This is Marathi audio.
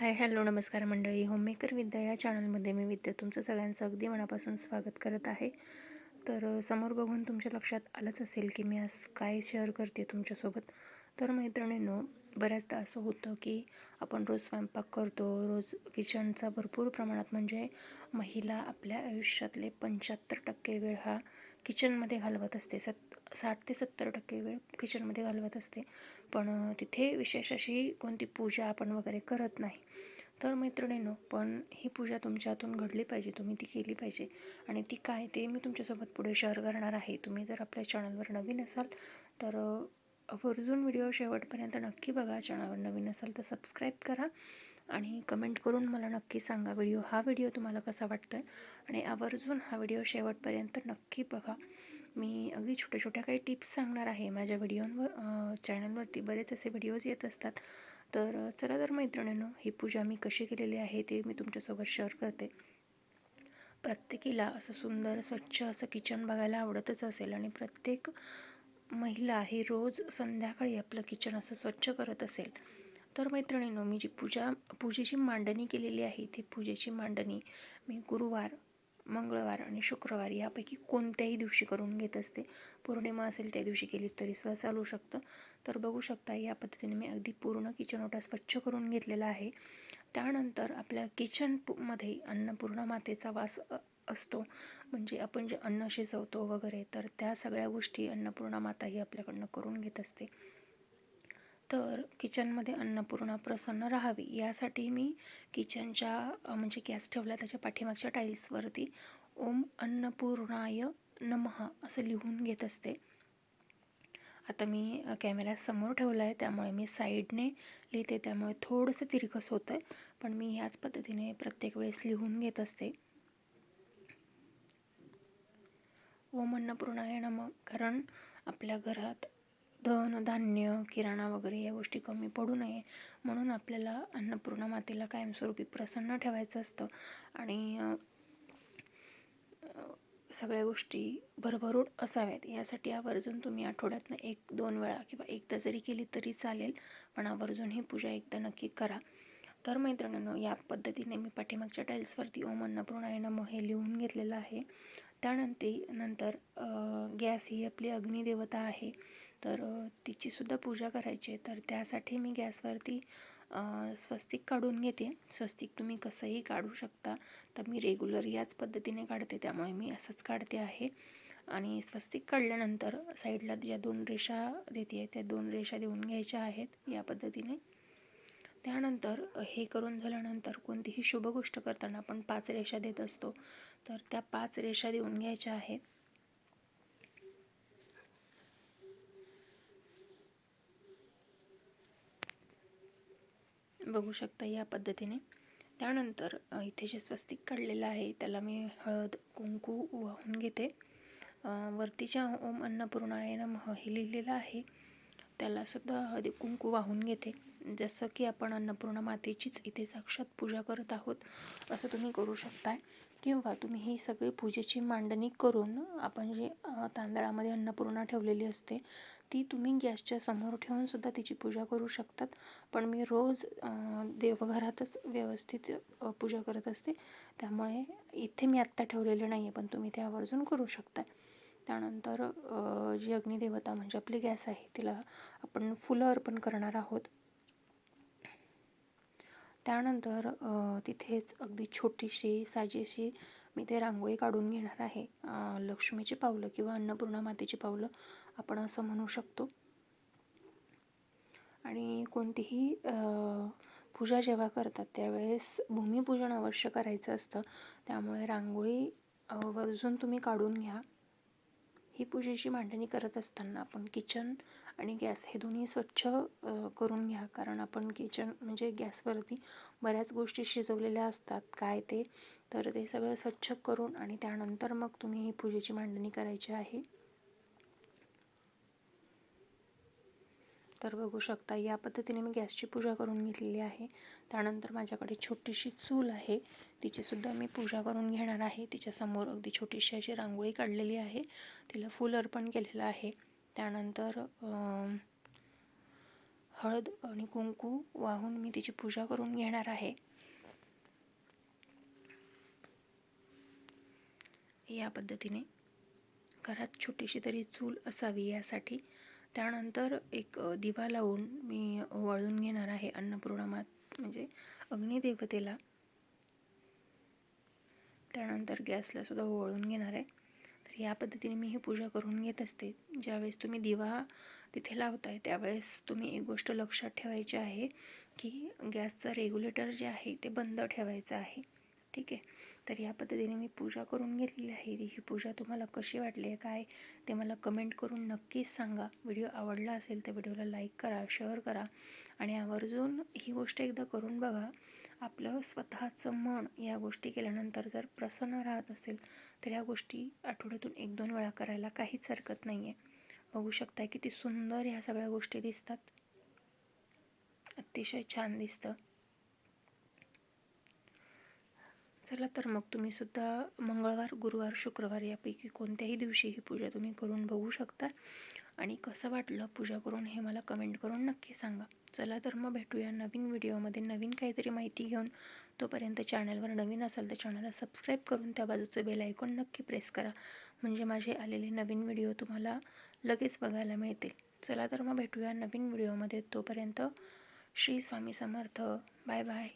हाय हॅलो नमस्कार मंडळी. होममेकर विद्या या चॅनलमध्ये मी विद्या तुमचं सगळ्यांचं अगदी मनापासून स्वागत करत आहे. तर समोर बघून तुमच्या लक्षात आलंच असेल की मी आज काय शेअर करते तुमच्यासोबत. तर मैत्रिणींनो बऱ्याचदा असं होतं की आपण रोज स्वयंपाक करतो रोज किचनचा भरपूर प्रमाणात म्हणजे महिला आपल्या आयुष्यातले पंच्याहत्तर टक्के वेळ हा किचनमध्ये घालवत असते. सत साठ ते सत्तर टक्के वेळ किचनमध्ये घालवत असते. पण तिथे विशेष अशी कोणती पूजा आपण वगैरे करत नाही. तर मैत्रिणींनो पण ही पूजा तुमच्या हातून घडली पाहिजे तुम्ही ती केली पाहिजे. आणि ती काय ते मी तुमच्यासोबत पुढे शेअर करणार आहे. तुम्ही जर आपल्या चॅनलवर नवीन असाल तर आवर्जून व्हिडिओ शेवटपर्यंत नक्की बघा. चॅनलवर नवीन असाल तर सबस्क्राईब करा आणि कमेंट करून मला नक्की सांगा व्हिडिओ हा व्हिडिओ तुम्हाला कसा वाटतो आहे आणि आवर्जून हा व्हिडिओ शेवटपर्यंत नक्की बघा. मी अगदी छोट्या छोट्या काही टिप्स सांगणार आहे. माझ्या व्हिडिओवर चॅनलवरती बरेच असे व्हिडिओज येत असतात. तर चला तर मैत्रिणींनो ही पूजा मी कशी केलेली आहे ते मी तुमच्यासोबत शेअर करते. प्रत्येकीला असं सुंदर स्वच्छ असं किचन बघायला आवडतच असेल आणि प्रत्येक महिला ही रोज संध्याकाळी आपलं किचन असं स्वच्छ करत असेल तर मैत्रिणींनो मी जी पूजा पूजेची मांडणी केलेली आहे ती पूजेची मांडणी मी गुरुवार मंगळवार आणि शुक्रवार यापैकी कोणत्याही दिवशी करून घेत असते. पौर्णिमा असेल त्या दिवशी केली तरीसुद्धा चालू शकतं. तर बघू शकता या पद्धतीने मी अगदी पूर्ण किचन ओटा स्वच्छ करून घेतलेला आहे. त्यानंतर आपल्या किचनमध्ये अन्नपूर्णा मातेचा वास असतो. म्हणजे आपण जे अन्न शिजवतो वगैरे तर त्या सगळ्या गोष्टी अन्नपूर्णा माता ही आपल्याकडनं करून घेत असते. तर किचनमध्ये अन्नपूर्णा प्रसन्न राहावी यासाठी मी किचनच्या म्हणजे गॅस ठेवला त्याच्या पाठीमागच्या टाईल्सवरती ओम अन्नपूर्णाय नमः असं लिहून घेत असते. आता मी कॅमेऱ्या कॅमेरा समोर ठेवला आहे त्यामुळे मी साईडने लिहिते त्यामुळे थोडंसं तिरकस होतं आहे पण मी ह्याच पद्धतीने प्रत्येक वेळेस लिहून घेत असते. ओम अन्नपूर्णाय नम कारण आपल्या घरात धन धान्य किराणा वगैरे या गोष्टी कमी पडू नये. म्हणून आपल्याला अन्नपूर्णा मातेला कायमस्वरूपी प्रसन्न ठेवायचं असतं. आणि सगळ्या गोष्टी भरभरून असाव्यात. यासाठी आवर्जून तुम्ही आठवड्यातनं एक दोन वेळा किंवा एकदा जरी केली तरी चालेल पण आवर्जून ही पूजा एकदा नक्की करा. तर मैत्रिणींनो या पद्धतीने मी पाठीमागच्या टाईल्सवरती ओम अन्नपूर्णायनम हे लिहून घेतलेलं आहे. त्यानंतर नंतर गॅस ही आपली अग्निदेवता आहे. तर तिचीसुद्धा पूजा करायची आहे. तर त्यासाठी मी गॅसवरती स्वस्तिक काढून घेते. स्वस्तिक तुम्ही कसंही काढू शकता. तर मी रेग्युलर याच पद्धतीने काढते. त्यामुळे मी असंच काढते आहे. आणि स्वस्तिक काढल्यानंतर साईडला ज्या दोन रेषा देते त्या दोन रेषा देऊन घ्यायच्या आहेत या पद्धतीने. त्यानंतर हे करून झाल्यानंतर कोणतीही शुभ गोष्ट करताना आपण पाच रेषा देत असतो. तर त्या पाच रेषा देऊन घ्यायच्या आहेत. बघू शकता या पद्धतीने. त्यानंतर इथे जे स्वस्तिक काढलेलं आहे त्याला मी हळद कुंकू वाहून घेते. वरतीच्या ओम अन्नपूर्णाय नमः हे लिहिलेलं आहे. त्यालासुद्धा हळदी कुंकू वाहून घेते. जसं की आपण अन्नपूर्णा मातेचीच इथे साक्षात पूजा करत आहोत असं तुम्ही करू शकताय. किंवा तुम्ही ही सगळी पूजेची मांडणी करून आपण जे तांदळामध्ये अन्नपूर्णा ठेवलेली असते ती तुम्ही गॅसच्या समोर ठेवून सुद्धा तिची पूजा करू शकतात. पण मी रोज देवघरातच व्यवस्थित पूजा करत असते. त्यामुळे इथे मी आत्ता ठेवलेलं नाही आहे पण तुम्ही ते आवर्जून करू शकता त्यानंतर जी अग्निदेवता म्हणजे आपली गॅस आहे तिला आपण फुलं अर्पण करणार आहोत. त्यानंतर तिथेच अगदी छोटीशी साजेशी मी ते रांगोळी काढून घेणार आहे. लक्ष्मीची पावलं किंवा अन्नपूर्णा मातेची पावलं आपण असं म्हणू शकतो. आणि कोणतीही पूजा जेव्हा करतात त्यावेळेस भूमिपूजन अवश्य करायचं असतं. त्यामुळे रांगोळी अ, वर्जून तुम्ही काढून घ्या. ही पूजेची मांडणी करत असताना आपण किचन आणि गॅस हे दोन्ही स्वच्छ करून घ्या. कारण आपण किचन म्हणजे गॅसवरती बऱ्याच गोष्टी शिजवलेल्या असतात. काय ते? तर ते सगळं स्वच्छ करून आणि त्यानंतर मग तुम्ही ही पूजेची मांडणी करायची आहे. तर बघू शकता या पद्धतीने मी गॅसची पूजा करून घेतलेली आहे. त्यानंतर माझ्याकडे छोटीशी चूल आहे. तिचीसुद्धा मी पूजा करून घेणार आहे. तिच्यासमोर अगदी छोटीशी अशी रांगोळी काढलेली आहे. तिला फूल अर्पण केलेलं आहे. त्यानंतर हळद आणि कुंकू वाहून मी तिची पूजा करून घेणार आहे. या पद्धतीने घरात छोटीशी तरी चूल असावी यासाठी त्यानंतर एक दिवा लावून मी वळून घेणार आहे अन्नपूर्णा मात म्हणजे अग्निदेवतेला त्यानंतर गॅसला सुद्धा वळून घेणार आहे. तर या पद्धतीने मी ही पूजा करून घेत असते. ज्यावेळेस तुम्ही दिवा तिथे लावताय त्यावेळेस तुम्ही एक गोष्ट लक्षात ठेवायची आहे की गॅसचं रेग्युलेटर जे आहे ते बंद ठेवायचं आहे. ठीक आहे. तर या पद्धतीने मी पूजा करून घेतलेली आहे. ही पूजा तुम्हाला कशी वाटली आहे काय ते मला कमेंट करून नक्कीच सांगा. व्हिडिओ आवडला असेल तर व्हिडिओला लाईक करा शेअर करा. आणि आवर्जून ही गोष्ट एकदा करून बघा. आपलं स्वतःचं मन या गोष्टी केल्यानंतर जर प्रसन्न राहत असेल तर या गोष्टी आठवड्यातून एक दोन वेळा करायला काहीच हरकत नाही आहे बघू शकता किती सुंदर ह्या सगळ्या गोष्टी दिसतात. अतिशय छान दिसतं. चला तर मग तुम्ही सुद्धा मंगळवार गुरुवार शुक्रवार यापैकी कोणत्याही दिवशी ही पूजा तुम्ही करून बघू शकता. आणि कसं वाटलं पूजा करून हे मला कमेंट करून नक्की सांगा. चला तर मग भेटूया नवीन व्हिडिओमध्ये. नवीन काहीतरी माहिती घेऊन तोपर्यंत चॅनलवर नवीन असाल तर चॅनलला सबस्क्राईब करून त्या बाजूचं बेल आयकॉन नक्की प्रेस करा. म्हणजे माझे आलेले नवीन व्हिडिओ तुम्हाला लगेच बघायला मिळतील. चला तर मग भेटूया नवीन व्हिडिओमध्ये. तोपर्यंत श्री स्वामी समर्थ. Bye bye